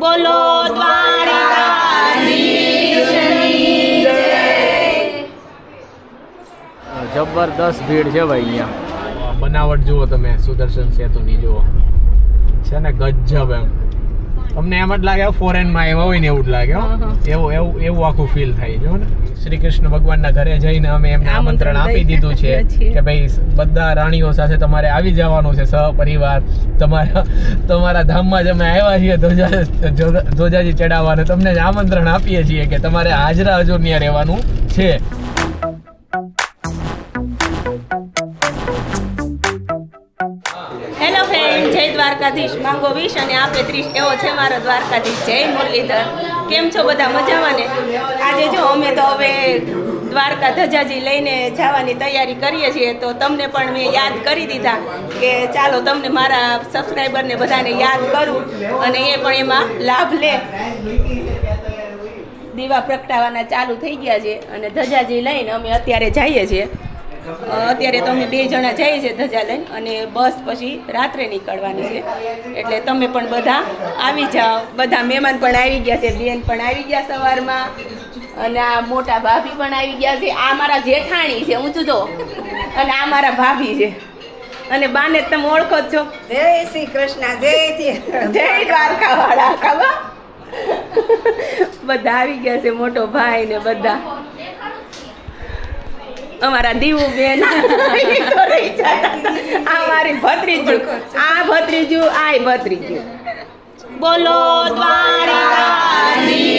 બોલો જબરદસ્ત ભીડ છે ભાઈ અહીંયા. બનાવટ જુઓ તમે સુદર્શન સેતુની જુઓ. છે ને ગજબ એમ. તમને એમ જ લાગે ફોરેનમાં આવ્યા હોય ને એવું જ લાગે. એવું એવું એવું આખું ફીલ થાય જો ને. શ્રી કૃષ્ણ ભગવાનના ઘરે જઈને અમે એમને આમંત્રણ આપી દીધું છે કે ભાઈ બધા રાણીઓ સાથે તમારે આવી જવાનું છે સહપરિવાર. તમારા તમારા ધામમાં જ અમે આવ્યા છીએ ધ્વજા ધ્વજા- ધ્વજાજી ચડાવવાનું તમને જ આમંત્રણ આપીએ છીએ કે તમારે હાજરા હજુર ત્યાં રહેવાનું છે. હેલો ફ્રેન્ડ જય દ્વારકાધીશ. માંગો વીસ અને આપે ત્રીસ. એવો છે મારો દ્વારકાધીશ. જય મુરલીધર. કેમ છો બધા મજામાં ને? આજે જો અમે તો હવે દ્વારકા ધજાજી લઈને જવાની તૈયારી કરીએ છીએ, તો તમને પણ મેં યાદ કરી દીધા કે ચાલો તમને મારા સબસ્ક્રાઈબરને બધાને યાદ કરું અને એ પણ એમાં લાભ લે. દીવા પ્રગટાવવાના ચાલુ થઈ ગયા છે અને ધજાજી લઈને અમે અત્યારે જઈએ છીએ. અત્યારે તો અમે બે જણા જઈએ છીએ ધજા લઈને અને બસ પછી રાત્રે નીકળવાની છે. એટલે તમે પણ બધા આવી જાઓ. બધા મહેમાન પણ આવી ગયા છે બેન પણ આવી ગયા સવારમાં. અને આ મોટા ભાભી પણ આવી ગયા છે. આ મારા જેઠાણી છે ઊંચું જો. અને આ મારા ભાભી છે. અને બાને તમે ઓળખો છો. જય શ્રી કૃષ્ણ જય જય દ્વારકા વાળા ખબર? બધા આવી ગયા છે મોટો ભાઈ ને બધા. અમારા દીવું બેન. ઈ તો આ મારી ભત્રીજું. આ ભત્રીજું આ ભત્રીજું. બોલો દ્વારિકાધીશની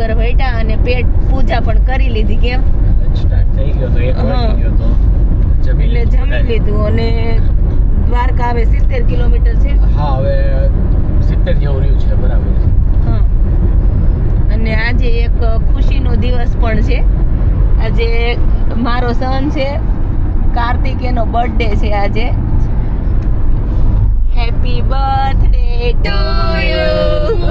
જામનગર વૈટા અને પેટ પૂજા પણ કરી લીધી કેમ? થઈ ગયો તો એક વાગી ગયો તો. એટલે જમી લીધું અને દ્વારકા હવે સિત્તેર કિલોમીટર છે. હા હવે સિત્તેર જેવું રહ્યું છે બરાબર. હા. અને આજે એક ખુશીનો દિવસ પણ છે. આજે મારો સન છે. કાર્તિક એનો બર્થડે છે આજે. Happy birthday to you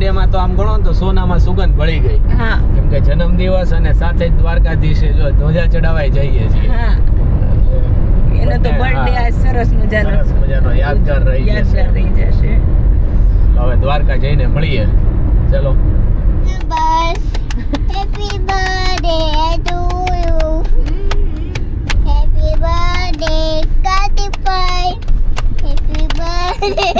birthday માં તો આમ ગણો તો સોનામાં સુગંધ ભળી ગઈ. હા. કેમ કે જન્મ દિવસ અને સાથે જ દ્વારકાધીશે જો ધ્વજા ચડાવાય જઈએ છીએ. એનો તો બર્થડે આ સરસ મજાનો સરસ મજાનો યાદગાર રહી જશે. યાદગાર રહી જશે. હવે દ્વારકા જઈને મળીએ. ચલો. Bus. Happy birthday to you. Happy birthday, Katipai. Happy birthday,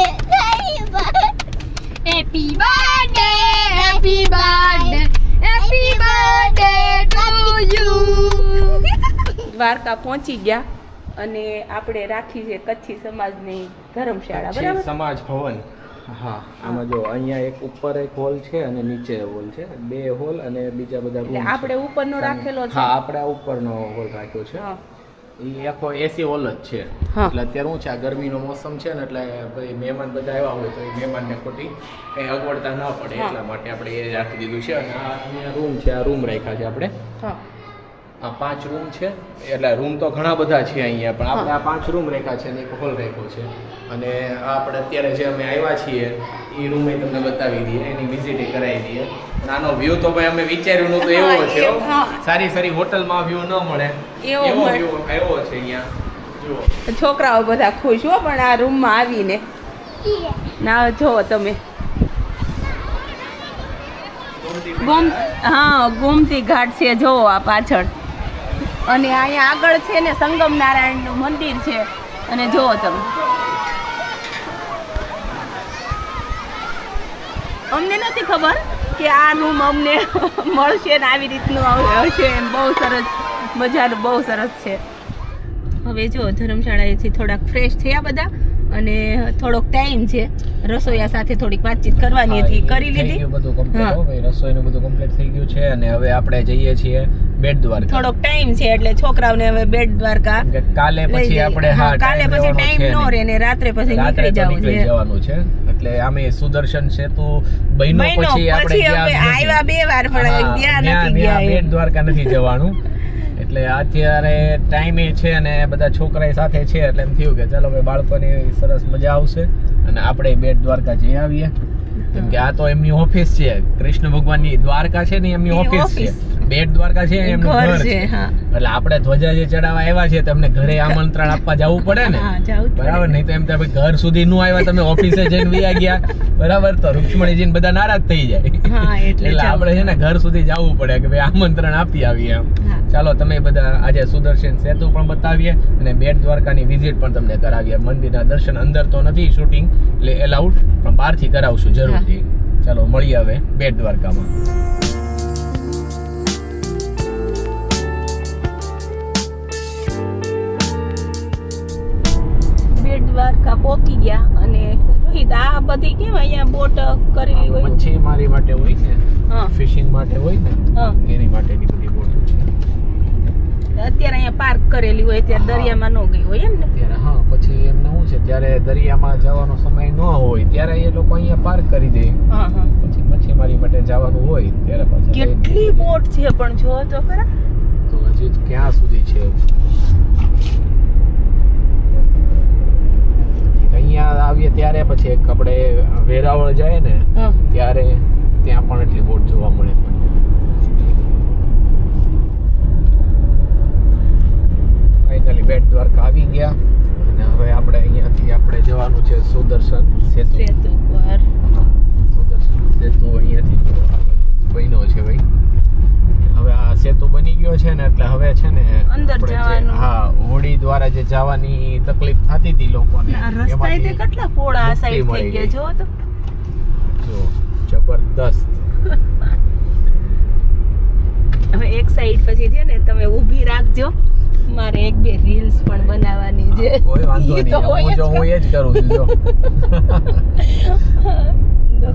Dwarka પહોંચી ગયા અને આપણે રાખી છે કચ્છી સમાજની ધર્મશાળા બરાબર? સમાજ ભવન. હા આમાં જો અહીંયા એક ઉપર એક હોલ છે અને નીચે હોલ છે. બે હોલ અને બીજા બધા રૂમ આપણે ઉપરનો રાખેલો છે? હા આપણે ઉપરનો હોલ રાખ્યો છે. એ આખો એસી હોલ જ છે. એટલે અત્યારે શું છે આ ગરમીનો મોસમ છે ને એટલે ભાઈ મહેમાન બધા આવ્યા હોય તો એ મહેમાનને ખોટી કંઈ અગવડતા ન પડે. એટલા માટે આપણે એ રાખી દીધું છે. અને આ રૂમ છે આ રૂમ રાખ્યા છે આપણે. હા. આ પાંચ રૂમ છે. એટલે રૂમ તો ઘણા બધા છે અહીંયા પણ આપણે આ પાંચ રૂમ રાખ્યા છે અને એક હોલ રાખ્યો છે. અને આપણે અત્યારે જે અમે આવ્યા છીએ એ રૂમે તમને બતાવી દઈએ એની વિઝિટ કરાવી દઈએ. નાનો વ્યૂ તો ભાઈ અમે વિચાર્યું નહોતું એવો છે. સારી સારી હોટલમાં વ્યૂ ન મળે. એવો એવો વ્યૂ આવ્યો છે અહીંયા. જુઓ. છોકરાઓ બધા ખુશ હો પણ આ રૂમમાં આવીને. ના જો તમે. હા ગોમતી ઘાટ છે જોવો આ પાછળ. અને અહીંયા આગળ છે ને સંગમ નારાયણનું મંદિર છે. અને જુઓ તમે. અમને નથી ખબર કે આ રૂમ અમને મળશે ને આવી રીતનું હશે એમ. બહુ સરસ મજાનું, બહુ સરસ છે. હવે જો ધર્મશાળાએથી થોડાક ફ્રેશ થયા બધા. અને થોડોક ટાઈમ છે રસોઈયા સાથે થોડીક વાતચીત કરવાની હતી કરી લીધી. બધું કમ્પ્લીટ રસોઈનું બધું કમ્પ્લીટ થઈ ગયું છે અને હવે આપણે જઈએ છીએ બેટ દ્વારકા થોડોક ટાઈમ છે એટલે છોકરાઓને હવે બેટ દ્વારકા કાલે પછી આપણે હા, કાલે પછી ટાઈમ નો. રહે ને રાત્રે પછી નીકળી જવું છે. જવાનું છે. એટલે આમે સુદર્શન સેતુ તો મહિનો પછી આપણે ગયા. આવ્યા બે વાર પણ ત્યાં- નથી ગયા બેટ દ્વારકા નથી જવાનું. એટલે અત્યારે ટાઈમે છે અને બધા છોકરા સાથે છે એટલે એમ થયું કે ચાલો ભાઈ બાળકોની સરસ મજા આવશે અને આપણે બેટ દ્વારકા જઈ આવીએ. કેમ કે આ તો એમની ઓફિસ છે. કૃષ્ણ ભગવાનની દ્વારકા છે ને એમની ઓફિસ છે. બેટ દ્વારકા છે એમનું ઘર છે, એટલે આપણે ધ્વજા જે ચડાવવા આવ્યા છે તમને ઘરે આમંત્રણ આપવા જવું પડે ને. બરાબર? નહીં તો એમ થાય ઘર સુધી નું આવ્યા તમે ઓફિસે જઈને વયા ગયા. બરાબર? તો રૂક્ષ્મણીજીને બધા નારાજ થઈ જાય. એટલે આપણે છે ને ઘર સુધી જવું પડે કે ભાઈ આમંત્રણ આપી આવીએ એમ. ચાલો તમે બધા આજે સુદર્શન સેતુ પણ બતાવીએ અને બેટ દ્વારકાની વિઝિટ પણ તમને કરાવીએ. મંદિરના દર્શન અંદર તો નથી શૂટિંગ એટલે એલાઉડ પણ બહારથી કરાવશું જરૂરથી. ચાલો મળીએ હવે બેટ દ્વારકામાં. બધી કેમ અહીંયા બોટ કરેલી હોય? મચ્છીમારી માટે હોય ને હા. ફિશિંગ માટે હોય ને હા. એની માટેની બધી બોટો છે. અત્યારે અહીંયા પાર્ક કરેલી હોય ત્યારે દરિયામાં ન ગઈ હોય એમ ને? ત્યારે હા પછી એમને શું છે જ્યારે દરિયામાં જવાનો સમય ન હોય ત્યારે એ લોકો અહીંયા પાર્ક કરી દે. હા હા. પછી મચ્છીમારી માટે જવાનું હોય ત્યારે પાછા કેટલી બોટ છે પણ જો તો ખરા. તો હજી ક્યાં સુધી છે એવું? એક અહીંયા ત્યારે પછી એક આપણે વેરાવળ જાય ને ત્યારે ત્યાં પણ એટલી બોટ જોવા મળે. ફાઇનલી બેટ દ્વારકા આવી ગયા. અને હવે આપણે અહીંયાથી આપણે જવાનું છે સુદર્શન સેતુ. સેતુ પર સુદર્શન સેતુ અહીંયાથી બન્યો છે ભાઈ. હવે આ સેતુ બની ગયો છે ને એટલે હવે છે ને અંદર જવાનું. હા હોડી દ્વારા જે જવાની તકલીફ થતી હતી લોકોને રસ્તા તે કેટલા પોળા આ સાઈડ થઈ ગયા જો તો. જો જબરદસ્ત. હવે એક સાઈડ પછી છે ને તમે ઊભી રાખજો. મારે એક બે રીલ્સ પણ બનાવવાની છે. કોઈ વાંધો નહીં હું જો હું એ જ કરું છું જો.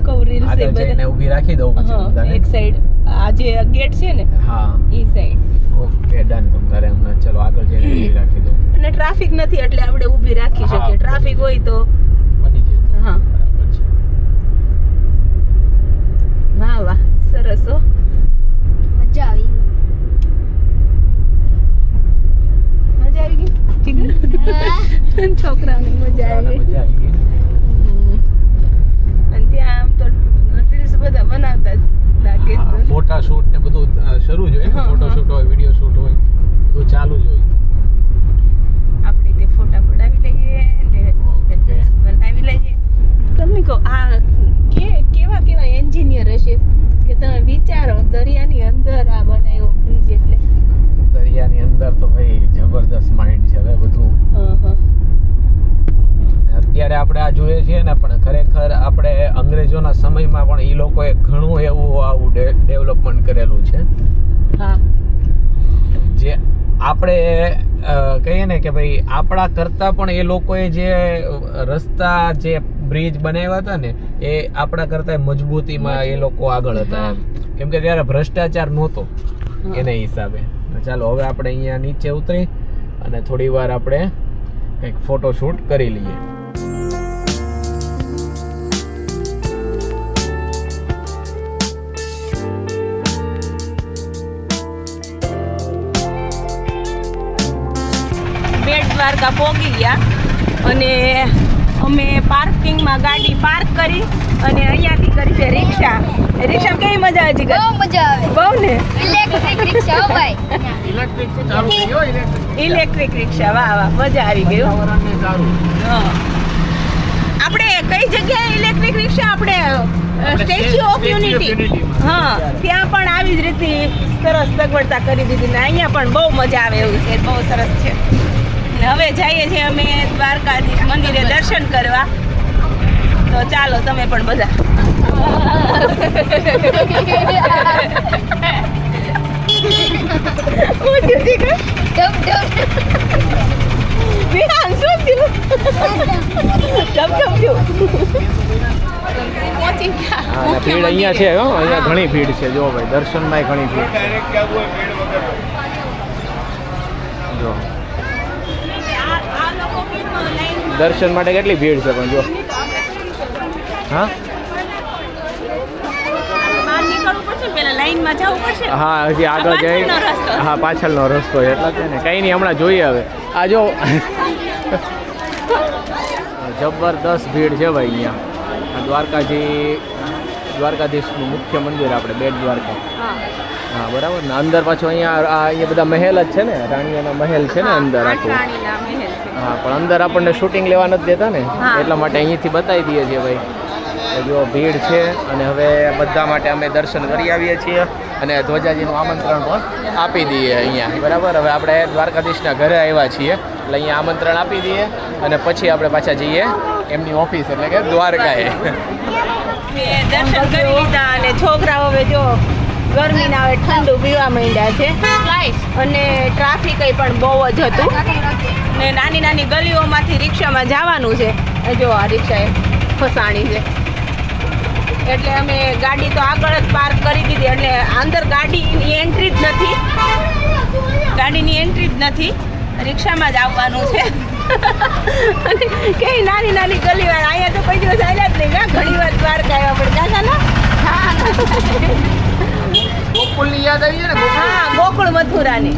તો રીલ્સ એ બધા. ઊભી રાખી દઉં પછી એક સાઈડ આ જે ગેટ છે ને હા. ઈ સાઈડ ઓકે ડન. તો તારે હમણાં ચલો આગળ જઈને ઊભી રાખી દો અને ટ્રાફિક નથી એટલે આપણે ઊભી રાખી શકીએ. ટ્રાફિક હોય તો. બની જશે હા. બરાબર છે. વાહ વાહ. સરસ હો. મજા આવી મજા આવી ગઈ? છોકરાઓને મજા આવી ગઈ મજા આવી ગઈ હમ. અને ત્યાં આમ તો રીલ્સ બધા બનાવતા જ લાગે હા, ફોટા શૂટ ને બધું શરૂ જ હોય. ફોટો શૂટ હોય વીડિયો શૂટ હોય બધું ચાલુ જ હોય. આપણે તે ફોટા પડાવી લઈએ ને બનાવી લઈએ. તમે કહો આ કે કેવા કેવા એન્જિનિયર હશે? કે તમે વિચારો દરિયાની અંદર આ બનાવ્યો બ્રિજ એટલે. દરિયાની અંદર તો ભાઈ જબરદસ્ત માઇન્ડ છે હવે બધું. અત્યારે આપણે આ જોઈએ છીએ ને પણ ખરેખર આપણે અંગ્રેજોના સમયમાં પણ એ લોકોએ ઘણું એવું આવું ડેવલપમેન્ટ કરેલું છે. હા. જે આપણે કહીએ ને કે ભાઈ આપણા કરતાં પણ એ લોકોએ જે રસ્તા જે બ્રિજ બનાવ્યા હતા ને એ આપણા કરતાં મજબૂતીમાં એ લોકો આગળ હતા. કેમ કે ત્યારે ભ્રષ્ટાચાર નહોતો એના એને હિસાબે. ચાલો હવે આપણે અહીંયા નીચે ઉતરી અને થોડી વાર આપણે કંઈક ફોટોશૂટ કરી લઈએ. દ્વારકા પહોંચી ગયા અને અમે પાર્કિંગમાં ગાડી પાર્ક કરી અને અહીંયાથી કરી છે રિક્ષા. રિક્ષા કેવી મજા આવી બહુ મજા આવે. બહુ ને? ઇલેક્ટ્રિક રિક્ષા ભાઈ. ઇલેક્ટ્રિક તો ચાલુ થઈ ગયો ઇલેક્ટ્રિક ઇલેક્ટ્રિક રિક્ષા વાહ વાહ મજા આવી ગઈ. આપણે કઈ જગ્યાએ ઇલેક્ટ્રિક રિક્ષા? આપણે સ્ટેચ્યુ ઓફ યુનિટી. હા ત્યાં પણ આવી જ રીતે સરસ સગવડતા કરી દીધી ને અહીંયા પણ બહુ મજા આવે એવું છે બહુ સરસ છે. હવે જઈએ છીએ અમે દ્વારકાધીશ મંદિરે દર્શન કરવા. તો ચાલો તમે પણ બધા. ભીડ અહીંયા છે હો અહીંયા ઘણી ભીડ છે જો ભાઈ દર્શનમાંય ઘણી ભીડ છે. જો. દર્શન માટે કેટલી ભીડ છે પણ જો. હા. હા હજી આગળ જઈ હા પાછળનો રસ્તો છે એટલે છે ને કંઈ નહીં હમણાં જોઈએ હવે. આ જો. જબરદસ્ત ભીડ છે ભાઈ અહીંયા. દ્વારકાજી દ્વારકાધીશનું મુખ્ય મંદિર આપણે બેટ દ્વારકા. હા. બરાબર ને? અંદર પાછું અહીંયા આ અહીંયા બધા મહેલ જ છે ને? રાણીઓના મહેલ છે ને અંદર આખું. હા પણ અંદર આપણને શૂટિંગ લેવા નથી દેતા ને. એટલા માટે અહીંથી બતાવી દઈએ છીએ ભાઈ. જો ભીડ છે અને હવે બધા માટે અમે દર્શન કરી આવીએ છીએ અને ધ્વજાજીનું આમંત્રણ પણ આપી દઈએ અહીંયા. બરાબર? હવે આપણે દ્વારકાધીશના ઘરે આવ્યા છીએ. એટલે અહીંયા આમંત્રણ આપી દઈએ અને પછી આપણે પાછા જઈએ એમની ઓફિસ એટલે કે દ્વારકાએ. દર્શન કરી લીધા અને છોકરાઓ હવે જો ગરમીના હવે ઠંડુ પીવા માંડ્યા છે. અને ટ્રાફિક પણ બહુ જ હતું. ને નાની નાની ગલીઓમાંથી રિક્ષામાં જવાનું છે. જો આ રિક્ષાએ ફસાણી છે. એટલે અમે ગાડી તો આગળ જ પાર્ક કરી દીધી. એટલે અંદર ગાડીની એન્ટ્રી જ નથી. ગાડીની એન્ટ્રી જ નથી. રિક્ષામાં જ આવવાનું છે. કઈ નાની નાની ગલી વાર અહીંયા તો કોઈ દિવસ આવ્યા જ નહીં. ના ઘણી વાર દ્વારકા આવ્યા પણ કાકા ના? ગોકુળની યાદ આવી છે ને હા ગોકુળ મથુરાની.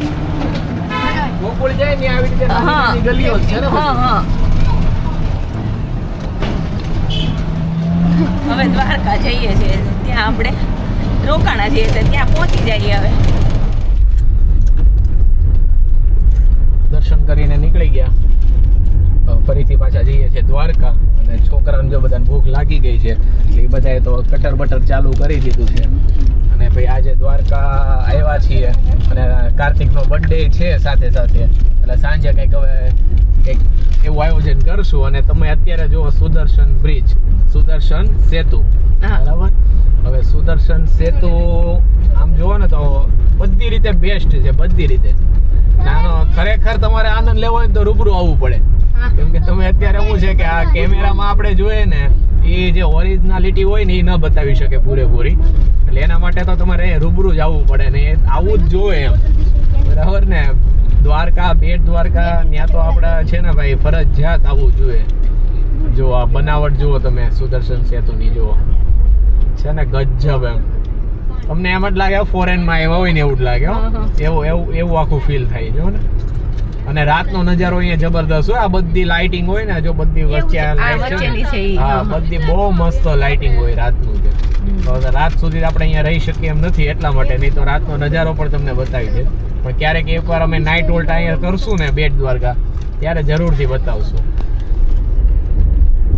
ગોકુળ જાય ને આવી રીતે હા. ગલીઓ છે ને હા હા. હવે દ્વારકા જઈએ છીએ ત્યાં આપણે રોકાણા છીએ ત્યાં પહોંચી જઈએ હવે. દર્શન કરીને નીકળી ગયા. ફરીથી પાછા જઈએ છીએ દ્વારકા અને છોકરાને જો બધાને ભૂખ લાગી ગઈ છે એટલે એ બધાએ તો કટર બટર ચાલુ કરી દીધું છે. અને ભાઈ આજે દ્વારકા આવ્યા છીએ અને કાર્તિકનો બર્થડે છે સાથે સાથે. એટલે સાંજે કંઈક હવે કંઈક એવું આયોજન કરશું અને તમે અત્યારે જુઓ સુદર્શન બ્રિજ સુદર્શન સેતુ. બરાબર? હવે સુદર્શન સેતુ આમ જુઓ ને તો બધી રીતે બેસ્ટ છે બધી રીતે. નાનો ખરેખર તમારે આનંદ લેવો હોય ને તો રૂબરૂ આવવું પડે. કેમ કે તમે અત્યારે શું છે કે આ કેમેરામાં આપણે જોઈએ ને એ જે ઓરિજિનાલિટી હોય ને એ ન બતાવી શકે પૂરેપૂરી. એટલે એના માટે તો તમારે રૂબરૂ જ આવવું પડે ને આવું જ જોઈએ એમ. બરાબર ને? દ્વારકા બેટ દ્વારકા ત્યાં તો આપણે છે ને ભાઈ ફરજિયાત આવવું જોઈએ. જો આ બનાવટ જુઓ તમે સુદર્શન સેતુની જુઓ. છે ને ગજબ એમ. તમને એમ જ લાગે ફોરેનમાં આવ્યા હોય ને એવું જ લાગે. એવું એવું એવું આખું ફીલ થાય જો ને. અને રાતનો નજારો અહીંયા જબરદસ્ત હોય. આ બધી લાઇટિંગ હોય ને જો બધી વચ્ચે છે. હા. બધી બહુ મસ્ત લાઇટિંગ હોય રાતનું છે હવે રાત સુધી આપણે અહીંયા રહી શકીએ એમ નથી એટલા માટે. નહીં તો રાતનો નજારો પણ તમને બતાવી છે પણ ક્યારેક એકવાર અમે નાઇટ હોલ્ટ અહીંયા કરશું ને બેટ દ્વારકા ત્યારે જરૂરથી બતાવશું.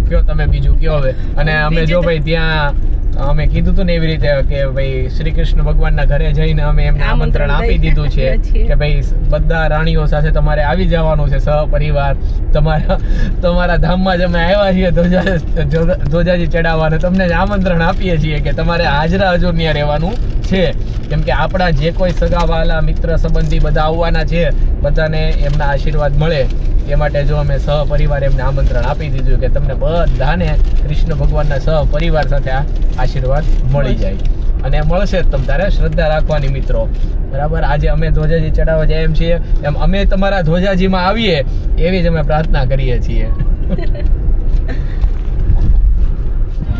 કયો તમે બીજું કયો હવે? અને અમે જો ભાઈ ત્યાં અમે કીધું હતું ને એવી રીતે કે ભાઈ શ્રી કૃષ્ણ ભગવાનના ઘરે જઈને અમે એમને આમંત્રણ આપી દીધું છે કે ભાઈ બધા રાણીઓ સાથે તમારે આવી જવાનું છે સહપરિવાર તમારા તમારા ધામમાં જ અમે આવ્યા છીએ ધ્વજા- ધ્વજાજી ચડાવવાને તમને આમંત્રણ આપીએ છીએ કે તમારે હાજરા હજુર ત્યાં રહેવાનું છે. કેમ કે આપણા જે કોઈ સગા વાલા મિત્ર સંબંધી બધા આવવાના છે. બધાને એમના આશીર્વાદ મળે. એ માટે જો અમે સહપરિવાર એમને આમંત્રણ આપી દીધું કે તમને બધાને કૃષ્ણ ભગવાનના સહપરિવાર સાથે આ આશીર્વાદ મળી જાય. અને મળશે જ તમ તારે શ્રદ્ધા રાખવાની મિત્રો. બરાબર? આજે અમે ધ્વજાજી ચડાવવા જાય એમ છીએ એમ અમે તમારા ધ્વજાજીમાં આવીએ એવી જ અમે પ્રાર્થના કરીએ છીએ.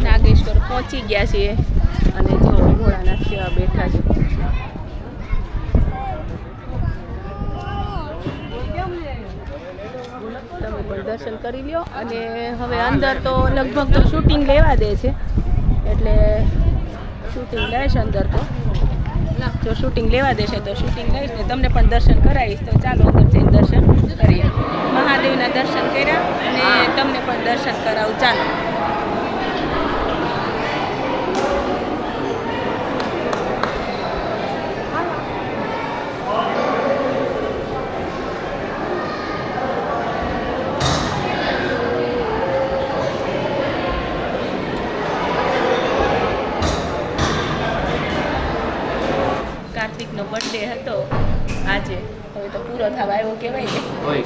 નાગેશ્વર પહોંચી ગયા છીએ અને જો ભોળાનાથ સેવા બેઠા છે તમે પણ દર્શન કરી લ્યો. અને હવે અંદર તો લગભગ તો શૂટિંગ લેવા દે છે. એટલે શૂટિંગ લઈશ અંદર તો. જો શૂટિંગ લેવા દેશે તો શૂટિંગ લઈશ ને તમને પણ દર્શન કરાવીશ તો ચાલો અંદર જઈને દર્શન કરીએ. મહાદેવના દર્શન કર્યા અને તમને પણ દર્શન કરાવું. ચાલો.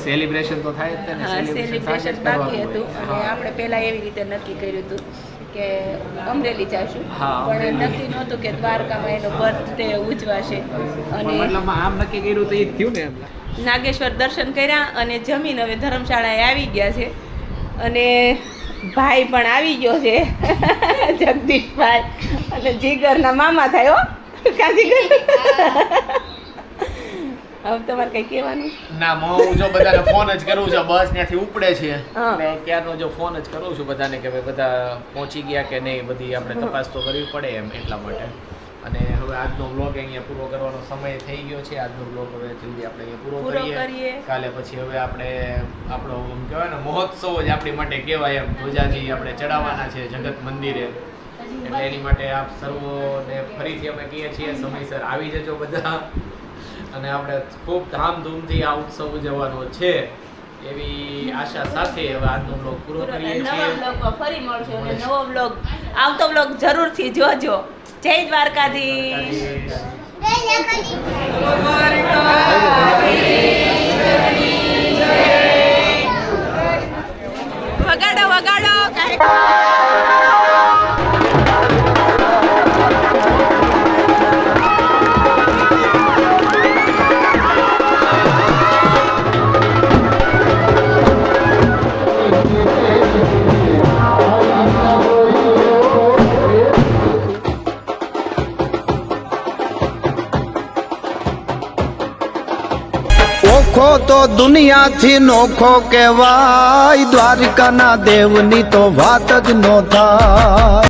સેલિબ્રેશન તો થાય જ ને સેલિબ્રેશન બાકી હતું અને આપણે પહેલા એવી રીતે નક્કી કર્યું હતું કે અમરેલી જઈશું પણ નક્કી નહોતું કે દ્વારકામાં એનો બર્થડે ઉજવાશે. અને આમ નક્કી કર્યું તો એ થયું ને નાગેશ્વર દર્શન કર્યા અને જમીન હવે ધર્મશાળાએ આવી ગયા છે. અને ભાઈ પણ આવી ગયો છે. જગદીશભાઈ. અને જીગરના મામા થાય હો. કા જીગર હવે તમારે કઈ કહેવાનું? ના હું જો બધાને ફોન જ કરું છું. બસ ત્યાંથી ઉપડે છે. ક્યારનો જો ફોન જ કરું છું બધાને કે ભાઈ બધા પહોંચી ગયા કે નહીં બધી આપણે તપાસ તો કરવી પડે એમ એટલા માટે. અને હવે આજનો બ્લોગ અહીંયા પૂરો કરવાનો સમય થઈ ગયો છે. આજનો બ્લોગ હવે જલ્દી આપણે અહીંયા પૂરો કરીએ. કાલે પછી હવે આપણે આપણો એમ કહેવાય ને મહોત્સવ જ આપણી માટે કહેવાય એમ. ધ્વજાજી આપણે ચડાવવાના છે જગત મંદિરે. એટલે એની માટે આપ સર્વોને ફરીથી અમે કહીએ છીએ સમયસર આવી જજો બધા. અને આપણે ખૂબ ધામધૂમથી આ ઉત્સવ ઉજવવાનો છે એવી આશા સાથે હવે આજનો બ્લોગ પૂરો કરીએ છીએ. ફરી મળશું અને નવો બ્લોગ આવતો બ્લોગ જરૂરથી જોજો. જય દ્વારકાધીશ. વગાડો વગાડો કાંઈ તો દુનિયાથી નોખો કહેવાય. દ્વારિકાના દેવની તો વાત જ ન થાય.